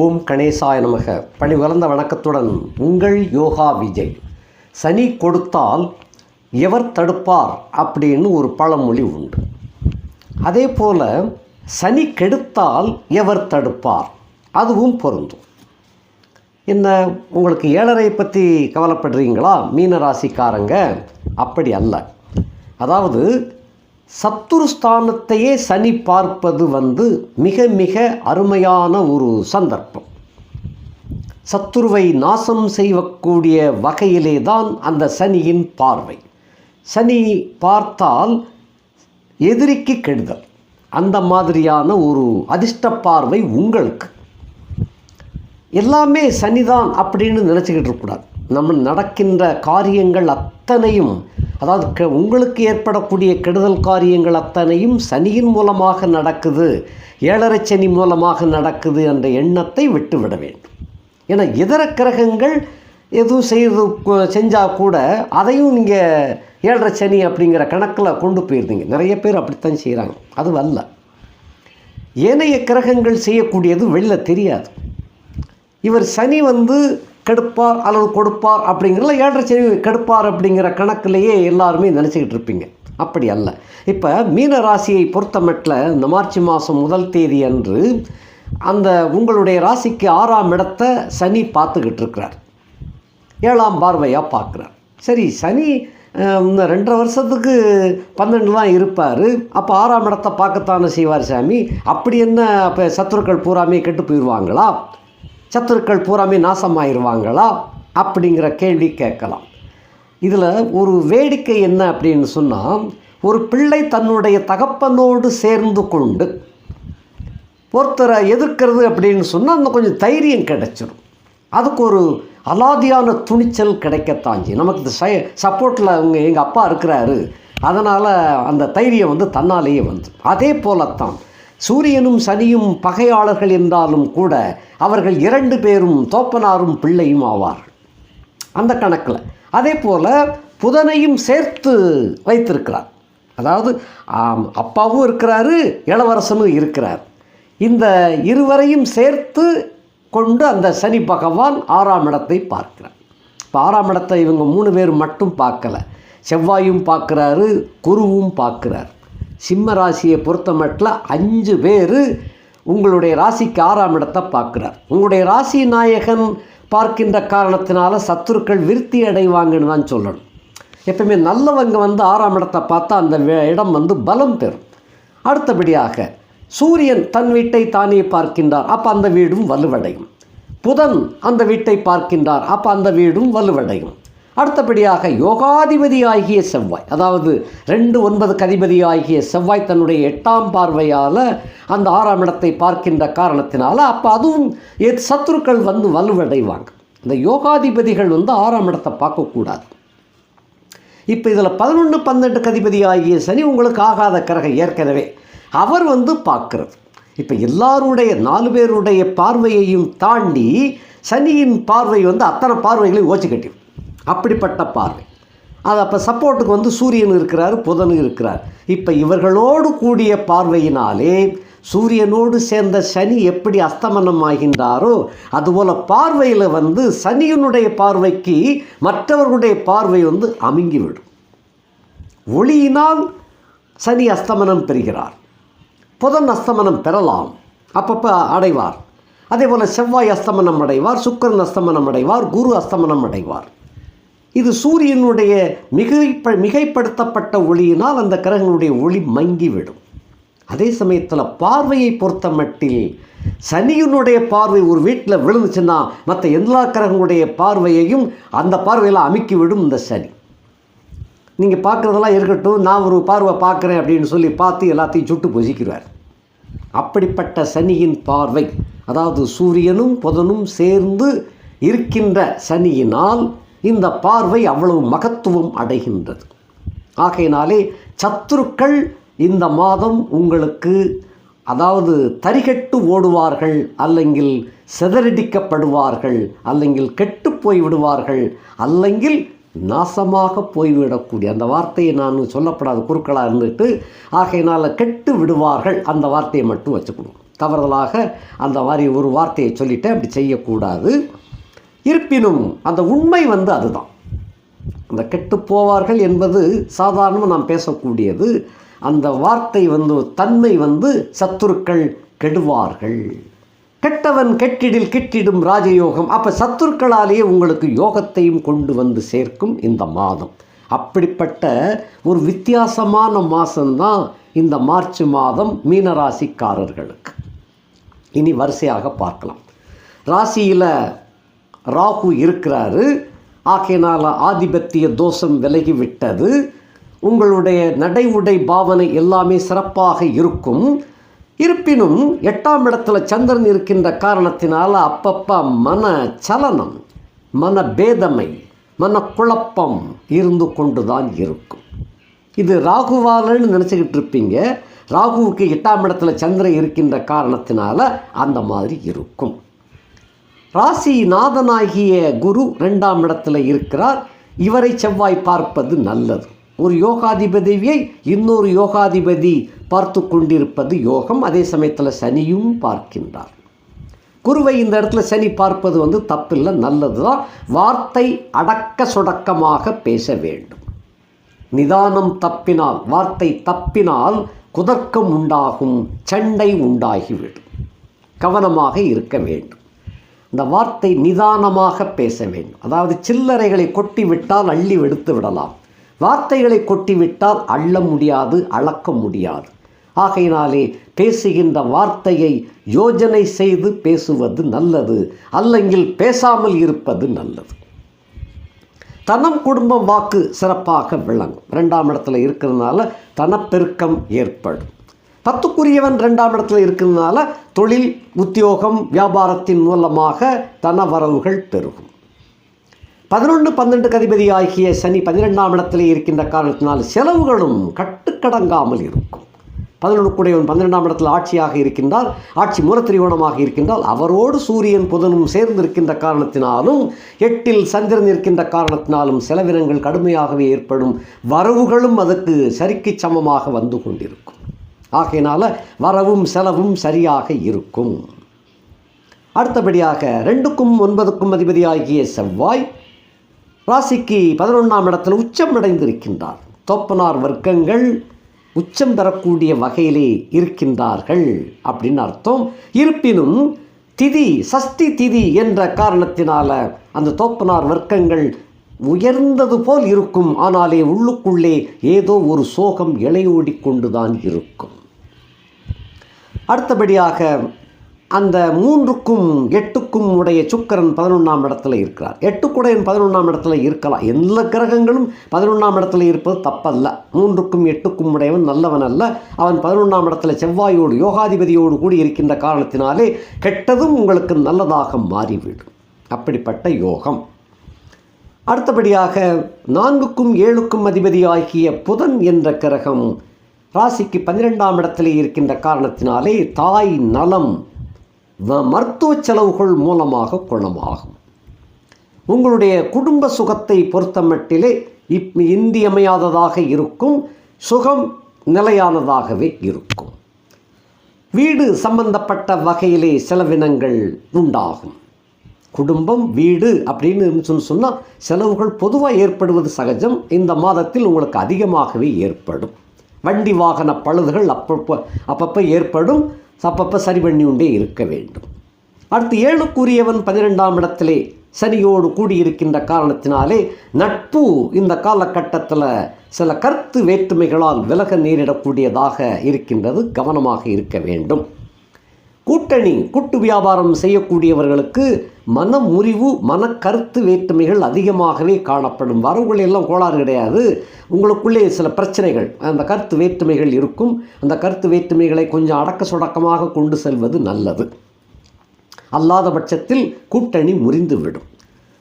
ஓம் கணேசாய நமக. பணி வளர்ந்த வணக்கத்துடன் உங்கள் யோகா விஜய். சனி கொடுத்தால் எவர் தடுப்பார் அப்படின்னு ஒரு பழமொழி உண்டு. அதே போல் சனி கெடுத்தால் எவர் தடுப்பார்? அதுவும் பொருந்தும். என்ன உங்களுக்கு ஏழரை பற்றி கவலைப்படுறீங்களா? மீன ராசிக்காரங்க அப்படி அல்ல. அதாவது சத்துருஸ்தானத்தையே சனி பார்ப்பது வந்து மிக மிக அருமையான ஒரு சந்தர்ப்பம். சத்துருவை நாசம் செய்யக்கூடிய வகையிலே தான் அந்த சனியின் பார்வை. சனி பார்த்தால் எதிரிக்கு கெடுதல். அந்த மாதிரியான ஒரு அதிர்ஷ்ட பார்வை உங்களுக்கு. எல்லாமே சனிதான் அப்படின்னு நினச்சிக்கிட்டு இருக்கக்கூடாது. நம்ம நடக்கின்ற காரியங்கள் அத்தனையும் அதாவது க உங்களுக்கு ஏற்படக்கூடிய கெடுதல் காரியங்கள் அத்தனையும் சனியின் மூலமாக நடக்குது ஏழரை சனி மூலமாக நடக்குது என்ற எண்ணத்தை விட்டுவிட வேண்டும். ஏன்னா இதர கிரகங்கள் எதுவும் செய்து செஞ்சால் கூட அதையும் நீங்கள் ஏழரை சனி அப்படிங்கிற கணக்கில் கொண்டு போயிருந்தீங்க. நிறைய பேர் அப்படித்தான் செய்கிறாங்க அது அல்ல ஏனைய கிரகங்கள் செய்யக்கூடியது வெளில தெரியாது. இவர் சனி வந்து கெடுப்பார் அல்லது கொடுப்பார் அப்படிங்கிறத ஏழரை சனி கெடுப்பார் அப்படிங்கிற கணக்கிலேயே எல்லாருமே நினச்சிக்கிட்டு இருப்பீங்க. அப்படி அல்ல. இப்போ மீன ராசியை பொறுத்தமட்டில் இந்த மார்ச் மாதம் முதல் தேதி அன்று அந்த உங்களுடைய ராசிக்கு ஆறாம் இடத்தை சனி பார்த்துக்கிட்டு இருக்கிறார். ஏழாம் பார்வையாக பார்க்குறார். சரி சனி ரெண்டரை வருஷத்துக்கு பன்னெண்டு தான் இருப்பார். அப்போ ஆறாம் இடத்தை பார்க்கத்தானே செய்வார் சாமி? அப்படி என்ன அப்போ சத்துருக்கள் பூராமே கெட்டு போயிடுவாங்களா சத்துருக்கள் பூராமே நாசமாயிருவாங்களா? அப்படிங்கிற கேள்வி கேட்கலாம். இதில் ஒரு வேடிக்கை என்ன அப்படின்னு சொன்னால் ஒரு பிள்ளை தன்னுடைய தகப்பனோடு சேர்ந்து கொண்டு ஒருத்தரை எதிர்க்கிறது அப்படின்னு சொன்னால் அந்த கொஞ்சம் தைரியம் கிடைச்சிடும் அதுக்கு ஒரு அலாதியான துணிச்சல் கிடைக்கத்தாஞ்சி நமக்கு இந்த சை சப்போர்ட்டில் அவங்க எங்கள் அப்பா இருக்கிறாரு. அதனால் அந்த தைரியம் வந்து தன்னாலேயே வந்து அதே போலத்தான் சூரியனும் சனியும் பகையாளர்கள் என்றாலும் கூட அவர்கள் இரண்டு பேரும் தோப்பனாரும் பிள்ளையும் ஆவார்கள் அந்த கணக்கில். அதே போல் புதனையும் சேர்த்து வைத்திருக்கிறார். அதாவது அப்பாவும் இருக்கிறாரு இளவரசனும் இருக்கிறார். இந்த இருவரையும் சேர்த்து கொண்டு அந்த சனி பகவான் ஆறாம் இடத்தை பார்க்கிறார். இப்போ ஆறாம் இடத்தை இவங்க மூணு பேர் மட்டும் பார்க்கல. செவ்வாயும் பார்க்குறாரு குருவும் பார்க்குறார். சிம்ம ராசியை பொறுத்த மட்டில் அஞ்சு பேர் உங்களுடைய ராசிக்கு ஆறாம் இடத்தை பார்க்குறார். உங்களுடைய ராசி நாயகன் பார்க்கின்ற காரணத்தினால சத்துருக்கள் விருத்தி அடைவாங்கன்னு தான் சொல்லணும். எப்பவுமே நல்லவங்க வந்து ஆறாம் இடத்தை பார்த்தா அந்த இடம் வந்து பலம் பெறும். அடுத்தபடியாக சூரியன் தன் வீட்டை தானே பார்க்கின்றார் அப்போ அந்த வீடும் வலுவடையும். புதன் அந்த வீட்டை பார்க்கின்றார் அப்போ அந்த வீடும் வலுவடையும். அடுத்தபடியாக யோகாதிபதி ஆகிய செவ்வாய். அதாவது ரெண்டு ஒன்பது கதிபதி ஆகிய செவ்வாய் தன்னுடைய எட்டாம் பார்வையால் அந்த ஆறாம் இடத்தை பார்க்கின்ற காரணத்தினால அப்போ அதுவும் எத் சத்துருக்கள் வந்து வலுவடைவாங்க. இந்த யோகாதிபதிகள் வந்து ஆறாம் இடத்தை பார்க்கக்கூடாது. இப்போ இதில் பதினொன்று பன்னெண்டு கதிபதி ஆகிய சனி உங்களுக்கு ஆகாத கிரகம் ஏற்கனவே. அவர் வந்து பார்க்கறது. இப்போ எல்லாருடைய நாலு பேருடைய பார்வையையும் தாண்டி சனியின் பார்வை வந்து அத்தனை பார்வைகளையும் ஓச்சு கட்டிடும் அப்படிப்பட்ட பார்வை. அது அப்போ சப்போர்ட்டுக்கு வந்து சூரியன் இருக்கிறார் புதன் இருக்கிறார். இப்போ இவர்களோடு கூடிய பார்வையினாலே சூரியனோடு சேர்ந்த சனி எப்படி அஸ்தமனம் ஆகின்றாரோ அதுபோல் பார்வையில் வந்து சனியினுடைய பார்வைக்கு மற்றவர்களுடைய பார்வை வந்து அமுங்கிவிடும். ஒளியினால் சனி அஸ்தமனம் பெறுகிறார் புதன் அஸ்தமனம் பெறலாம் அப்பப்போ அடைவார். அதே போல் செவ்வாய் அஸ்தமனம் அடைவார் சுக்கரன் அஸ்தமனம் அடைவார் குரு அஸ்தமனம் அடைவார். இது சூரியனுடைய மிகைப்ப மிகைப்படுத்தப்பட்ட ஒளியினால் அந்த கிரகங்களுடைய ஒளி மங்கிவிடும். அதே சமயத்தில் பார்வையை பொறுத்த மட்டில் சனியினுடைய பார்வை ஒரு வீட்டில் விழுந்துச்சுன்னா மற்ற எல்லா கிரகங்களுடைய பார்வையையும் அந்த பார்வையில் அமுக்கி விடும் இந்த சனி. நீங்கள் பார்க்குறதெல்லாம் இருக்கட்டும் நான் ஒரு பார்வை பார்க்குறேன் அப்படின்னு சொல்லி பார்த்து எல்லாத்தையும் சுட்டு பொசிக்கிறார். அப்படிப்பட்ட சனியின் பார்வை அதாவது சூரியனும் புதனும் சேர்ந்து இருக்கின்ற சனியினால் இந்த பார்வை அவ்வளவு மகத்துவம் அடைகின்றது. ஆகையினாலே சத்துருக்கள் இந்த மாதம் உங்களுக்கு அதாவது தரிகட்டு ஓடுவார்கள் அல்லங்கில் சிதறடிக்கப்படுவார்கள் அல்லங்கில் கெட்டு போய் விடுவார்கள் அல்லங்கில் நாசமாக போய்விடக்கூடிய. அந்த வார்த்தையை நான் சொல்லப்படாத குறுக்களாக இருந்துட்டு ஆகையினால் கெட்டு விடுவார்கள் அந்த வார்த்தையை மட்டும் வச்சுக்கணும். தவறுதலாக அந்த மாதிரி ஒரு வார்த்தையை சொல்லிட்டு அப்படி செய்யக்கூடாது. இருப்பினும் அந்த உண்மை வந்து அதுதான். அந்த கெட்டு போவார்கள் என்பது சாதாரணமாக நாம் பேசக்கூடியது. அந்த வார்த்தை வந்து தன்மை வந்து சத்துருக்கள் கெடுவார்கள். கெட்டவன் கெட்டிடில் கெட்டிடும் ராஜயோகம். அப்போ சத்துருக்களாலேயே உங்களுக்கு யோகத்தையும் கொண்டு வந்து சேர்க்கும் இந்த மாதம். அப்படிப்பட்ட ஒரு வித்தியாசமான மாதம்தான் இந்த மார்ச் மாதம் மீனராசிக்காரர்களுக்கு. இனி வரிசையாக பார்க்கலாம். ராசியில் ராகு இருக்கிறாரு. ஆகையினால் ஆதிபத்திய தோஷம் விலகி விட்டது உங்களுடைய நடை உடை பாவனை எல்லாமே சிறப்பாக இருக்கும். இருப்பினும் எட்டாம் இடத்துல சந்திரன் இருக்கின்ற காரணத்தினால் அப்பப்போ மன சலனம் மன பேதமை மனக்குழப்பம் இருந்து கொண்டு தான் இருக்கும். இது ராகுவாலன்னு நினச்சிக்கிட்டு இருப்பீங்க. ராகுவுக்கு எட்டாம் இடத்துல சந்திரன் இருக்கின்ற காரணத்தினால அந்த மாதிரி இருக்கும். ராசி நாதனாகிய குரு ரெண்டாம் இடத்துல இருக்கிறார். இவரை செவ்வாய் பார்ப்பது நல்லது. ஒரு யோகாதிபதியை இன்னொரு யோகாதிபதி பார்த்து கொண்டிருப்பது யோகம். அதே சமயத்தில் சனியும் பார்க்கின்றார். குருவை இந்த இடத்துல சனி பார்ப்பது வந்து தப்பில்லை நல்லது தான் வார்த்தை அடக்க சுடக்கமாக பேச வேண்டும். நிதானம் தப்பினால் வார்த்தை தப்பினால் குதர்க்கம் உண்டாகும் சண்டை உண்டாகிவிடும். கவனமாக இருக்க வேண்டும். இந்த வார்த்தை நிதானமாக பேச வேண்டும். அதாவது சில்லறைகளை கொட்டி விட்டால் அள்ளி வெடுத்து விடலாம். வார்த்தைகளை கொட்டிவிட்டால் அள்ள முடியாது அளக்க முடியாது. ஆகையினாலே பேசுகின்ற வார்த்தையை யோஜனை செய்து பேசுவது நல்லது அல்லங்கில் பேசாமல் இருப்பது நல்லது. தனம் குடும்பம் வாக்கு சிறப்பாக விளங்கும். ரெண்டாம் இடத்துல இருக்கிறதுனால தனப்பெருக்கம் ஏற்படும். பத்துக்குரியவன் ரெண்டாம் இடத்துல இருக்கிறதுனால தொழில் உத்தியோகம் வியாபாரத்தின் மூலமாக தன வரவுகள் பெருகும். பதினொன்று பன்னெண்டு கதிபதி ஆகிய சனி பன்னிரெண்டாம் இடத்திலே இருக்கின்ற காரணத்தினால் செலவுகளும் கட்டுக்கடங்காமல் இருக்கும். பதினொன்றுக்குடையவன் பன்னிரெண்டாம் இடத்தில் ஆட்சியாக இருக்கின்றால் ஆட்சி மூலத்திரிகோணமாக இருக்கின்றால் அவரோடு சூரியன் புதனும் சேர்ந்திருக்கின்ற காரணத்தினாலும் எட்டில் சந்திரன் இருக்கின்ற காரணத்தினாலும் செலவினங்கள் கடுமையாகவே ஏற்படும். வரவுகளும் அதற்கு சரிக்கு சமமாக வந்து கொண்டிருக்கும். ஆகையினால் வரவும் செலவும் சரியாக இருக்கும். அடுத்தபடியாக ரெண்டுக்கும் ஒன்பதுக்கும் அதிபதியாகிய செவ்வாய் ராசிக்கு பதினொன்றாம் இடத்தில் உச்சம் அடைந்திருக்கின்றார். தோப்பனார் வர்க்கங்கள் உச்சம் பெறக்கூடிய வகையிலே இருக்கின்றார்கள் அப்படின்னு அர்த்தம். இருப்பினும் திதி சஷ்டி திதி என்ற காரணத்தினால அந்த தோப்பனார் வர்க்கங்கள் உயர்ந்தது போல் இருக்கும். ஆனாலே உள்ளுக்குள்ளே ஏதோ ஒரு சோகம் இளையோடி கொண்டுதான் இருக்கும். அடுத்தபடியாக அந்த மூன்றுக்கும் எட்டுக்கும் உடைய சுக்கரன் பதினொன்றாம் இடத்துல இருக்கிறார். எட்டுக்குடையன் பதினொன்றாம் இடத்துல இருக்கலாம். எல்லா கிரகங்களும் பதினொன்றாம் இடத்துல இருப்பது தப்பல்ல. மூன்றுக்கும் எட்டுக்கும் உடையவன் நல்லவன் அல்ல. அவன் பதினொன்றாம் இடத்துல செவ்வாயோடு யோகாதிபதியோடு கூடி இருக்கின்ற காரணத்தினாலே கெட்டதும் உங்களுக்கு நல்லதாக மாறிவிடும். அப்படிப்பட்ட யோகம். அடுத்தபடியாக நான்குக்கும் ஏழுக்கும் அதிபதியாகிய புதன் என்ற கிரகம் ராசிக்கு பன்னிரெண்டாம் இடத்திலே இருக்கின்ற காரணத்தினாலே தாய் நலம் மருத்துவ செலவுகள் மூலமாக குணமாகும். உங்களுடைய குடும்ப சுகத்தை பொறுத்தமட்டிலே இப் இன்றியமையாததாக இருக்கும் சுகம் நிலையானதாகவே இருக்கும். வீடு சம்பந்தப்பட்ட வகையிலே செலவினங்கள் உண்டாகும். குடும்பம் வீடு அப்படின்னு சொன்னால் செலவுகள் பொதுவாக ஏற்படுவது சகஜம். இந்த மாதத்தில் உங்களுக்கு அதிகமாகவே ஏற்படும். வண்டி வாகன பழுதுகள் அப்பப்போ அப்பப்போ ஏற்படும். அப்பப்போ சரி பண்ணி கொண்டே இருக்க வேண்டும். அடுத்து ஏழுக்குரியவன் பனிரெண்டாம் இடத்திலே சனியோடு கூடியிருக்கின்ற காரணத்தினாலே நட்பு இந்த காலகட்டத்தில் சில கருத்து வேற்றுமைகளால் விலக நேரிடக்கூடியதாக இருக்கின்றது. கவனமாக இருக்க வேண்டும். கூட்டணி கூட்டு வியாபாரம் செய்யக்கூடியவர்களுக்கு மன முறிவு மன கருத்து வேற்றுமைகள் அதிகமாகவே காணப்படும். வரவுகளெல்லாம் கோளாறு கிடையாது. உங்களுக்குள்ளே சில பிரச்சனைகள் அந்த கருத்து வேற்றுமைகள் இருக்கும். அந்த கருத்து வேற்றுமைகளை கொஞ்சம் அடக்க சுடக்கமாக கொண்டு செல்வது நல்லது. அல்லாத பட்சத்தில் கூட்டணி முறிந்துவிடும்.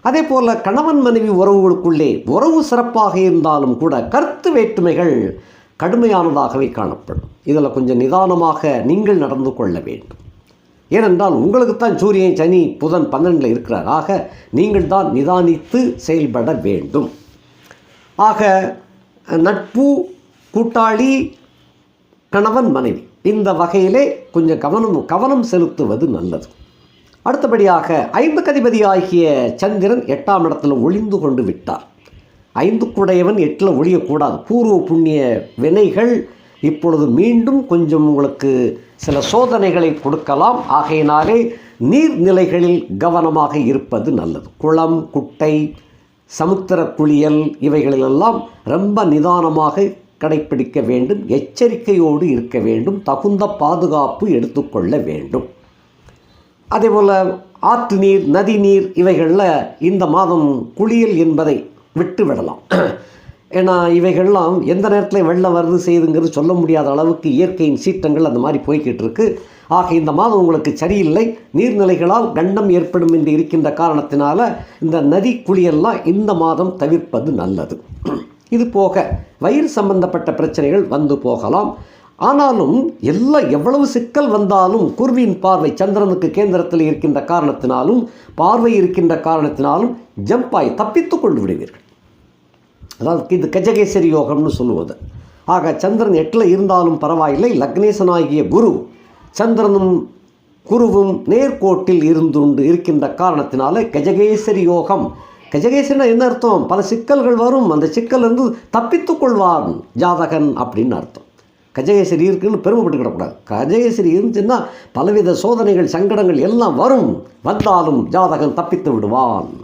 அதே போல் கணவன் மனைவி உறவுகளுக்குள்ளே உறவு சிறப்பாக இருந்தாலும் கூட கருத்து வேற்றுமைகள் கடுமையானதாகவே காணப்படும். இதில் கொஞ்சம் நிதானமாக நீங்கள் நடந்து கொள்ள வேண்டும். ஏனென்றால் உங்களுக்குத்தான் சூரியன் சனி புதன் பன்னெண்டில் இருக்கிறார். ஆக நீங்கள் தான் நிதானித்து செயல்பட வேண்டும். ஆக நட்பு கூட்டாளி கணவன் மனைவி. இந்த வகையிலே கொஞ்சம் கவனம் கவனம் செலுத்துவது நல்லது. அடுத்தபடியாக ஐந்து கதிபதியாகிய சந்திரன் எட்டாம் இடத்தில் ஒளிந்து கொண்டு விட்டார். ஐந்துக்குடையவன் எட்டில் ஒழியக்கூடாது பூர்வ புண்ணிய வினைகள் இப்பொழுது மீண்டும் கொஞ்சம் உங்களுக்கு சில சோதனைகளை கொடுக்கலாம். ஆகையினாலே நீர்நிலைகளில் கவனமாக இருப்பது நல்லது. குளம் குட்டை சமுத்திர குளியல் இவைகளிலெல்லாம் ரொம்ப நிதானமாக கடைப்பிடிக்க வேண்டும். எச்சரிக்கையோடு இருக்க வேண்டும். தகுந்த பாதுகாப்பு எடுத்துக்கொள்ள வேண்டும். அதேபோல் ஆற்று நீர் நதி நீர் இவைகளில் இந்த மாதம் குளியல் என்பதை விட்டு விடலாம் ஏன்னா இவைகள்லாம் எந்த நேரத்தில் வெள்ளம் வருது செய்யுதுங்கிறது சொல்ல முடியாத அளவுக்கு இயற்கையின் சீற்றங்கள் அந்த மாதிரி போய்கிட்டு இருக்கு. ஆக இந்த மாதம் உங்களுக்கு சரியில்லை. நீர்நிலைகளால் கண்டம் ஏற்படும் என்று இருக்கின்ற காரணத்தினால இந்த நதி குளியெல்லாம் இந்த மாதம் தவிர்ப்பது நல்லது. இது போக வயிறு சம்பந்தப்பட்ட பிரச்சனைகள் வந்து போகலாம். ஆனாலும் எல்லாம் எவ்வளவு சிக்கல் வந்தாலும் குருவின் பார்வை சந்திரனுக்கு கேந்திரத்தில் இருக்கின்ற காரணத்தினாலும் பார்வை இருக்கின்ற காரணத்தினாலும் ஜம்பாய் தப்பித்துக் கொண்டு விடுவீர்கள். அதாவது இது கஜகேசரி யோகம்னு சொல்லுவது. ஆக சந்திரன் எட்டில் இருந்தாலும் பரவாயில்லை. லக்னேசனாகிய குரு சந்திரனும் குருவும் நேர்கோட்டில் இருந்துண்டு இருக்கின்ற காரணத்தினால கஜகேசரி யோகம். கஜகேசனா என்ன அர்த்தம்? பல சிக்கல்கள் வரும். அந்த சிக்கல் இருந்து தப்பித்துக் கொள்வான் ஜாதகன் அப்படின்னு அர்த்தம். கஜகேசரி இருக்குன்னு பெருமைப்பட்டுக்கிடக்கூடாது கஜகேசரி இருந்துச்சுன்னா பலவித சோதனைகள் சங்கடங்கள் எல்லாம் வரும். வந்தாலும் ஜாதகன் தப்பித்து விடுவான்.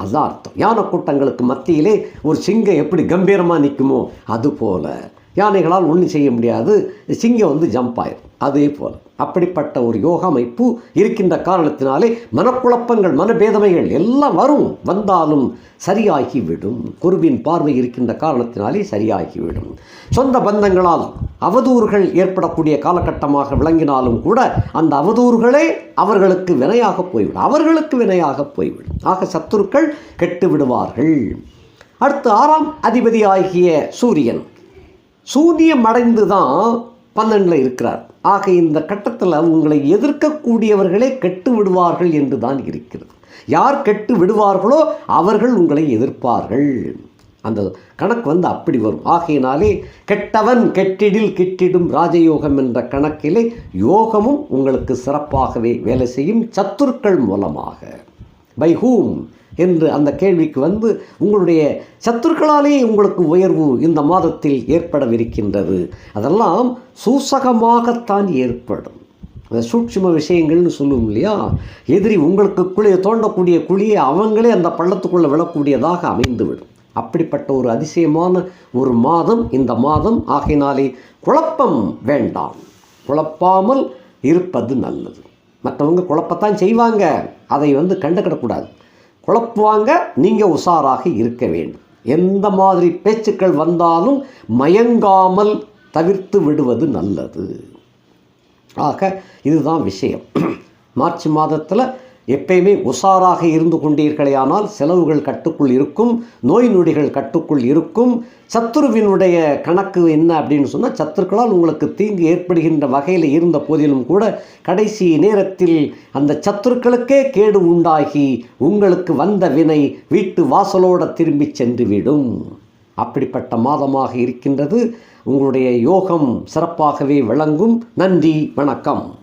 அதான் அர்த்தம் யானை கூட்டங்களுக்கு மத்தியிலே ஒரு சிங்கம் எப்படி கம்பீரமாக நிற்குமோ அதுபோல் யானைகளால் ஒன்றும் செய்ய முடியாது. சிங்கம் வந்து ஜம்ப் ஆயிடும் அதே போல் அப்படிப்பட்ட ஒரு யோக அமைப்பு இருக்கின்ற காரணத்தினாலே மனக்குழப்பங்கள் மனபேதமைகள் எல்லாம் வரும். வந்தாலும் சரியாகிவிடும். குருவின் பார்வை இருக்கின்ற காரணத்தினாலே சரியாகிவிடும். சொந்த பந்தங்களால் அவதூறுகள் ஏற்படக்கூடிய காலகட்டமாக விளங்கினாலும் கூட அந்த அவதூறுகளே அவர்களுக்கு வினையாக போய்விடும். அவர்களுக்கு வினையாக போய்விடும். ஆக சத்துருக்கள் கெட்டு விடுவார்கள் அடுத்து ஆறாம் அதிபதி ஆகிய சூரியன். சூன்யம் அடைந்து தான் பன்னெண்டில் இருக்கிறார். ஆக இந்த கட்டத்தில் உங்களை எதிர்க்கக்கூடியவர்களே கெட்டு விடுவார்கள் என்று தான் இருக்கிறது. யார் கெட்டு விடுவார்களோ அவர்கள் உங்களை எதிர்ப்பார்கள். அந்த கணக்கு வந்து அப்படி வரும். ஆகையினாலே கெட்டவன் கெட்டிடில் கிட்டிடும் ராஜயோகம் என்ற கணக்கிலே யோகமும் உங்களுக்கு சிறப்பாகவே வேலை செய்யும் சத்துருக்கள் மூலமாக. பை ஹூம் என்று அந்த கேள்விக்கு வந்து உங்களுடைய சத்துருக்களாலே உங்களுக்கு உயர்வு இந்த மாதத்தில் ஏற்படவிருக்கின்றது. அதெல்லாம் சூசகமாகத்தான் ஏற்படும். அந்த சூட்சும விஷயங்கள்னு சொல்லுவோம் இல்லையா? எதிரி உங்களுக்கு குழியை தோண்டக்கூடிய குழியை அவங்களே அந்த பள்ளத்துக்குள்ளே விழக்கூடியதாக அமைந்துவிடும். அப்படிப்பட்ட ஒரு அதிசயமான ஒரு மாதம் இந்த மாதம். ஆகையினாலே குழப்பம் வேண்டாம். குழப்பாமல் இருப்பது நல்லது. மற்றவங்க குழப்பத்தான் செய்வாங்க. அதை வந்து கண்டுக்கிடக்கூடாது. குழப்புவாங்க நீங்கள் உஷாராக இருக்க வேண்டும். எந்த மாதிரி பேச்சுக்கள் வந்தாலும் மயங்காமல் தவிர்த்து விடுவது நல்லது. ஆக இதுதான் விஷயம். மார்ச் மாதத்தில் எப்பயுமே உஷாராக இருந்து கொண்டீர்களேயானால் செலவுகள் கட்டுக்குள் இருக்கும் நோய் நொடிகள் கட்டுக்குள் இருக்கும். சத்துருவினுடைய கணக்கு என்ன அப்படின்னு சொன்னால் சத்துருக்களால் உங்களுக்கு தீங்கு ஏற்படுகின்ற வகையில் இருந்த போதிலும் கூட கடைசி நேரத்தில் அந்த சத்துருக்களுக்கே கேடு உண்டாகி உங்களுக்கு வந்த வினை வீட்டு வாசலோட திரும்பி சென்றுவிடும். அப்படிப்பட்ட மாதமாக இருக்கின்றது. உங்களுடைய யோகம் சிறப்பாகவே விளங்கும். நன்றி வணக்கம்.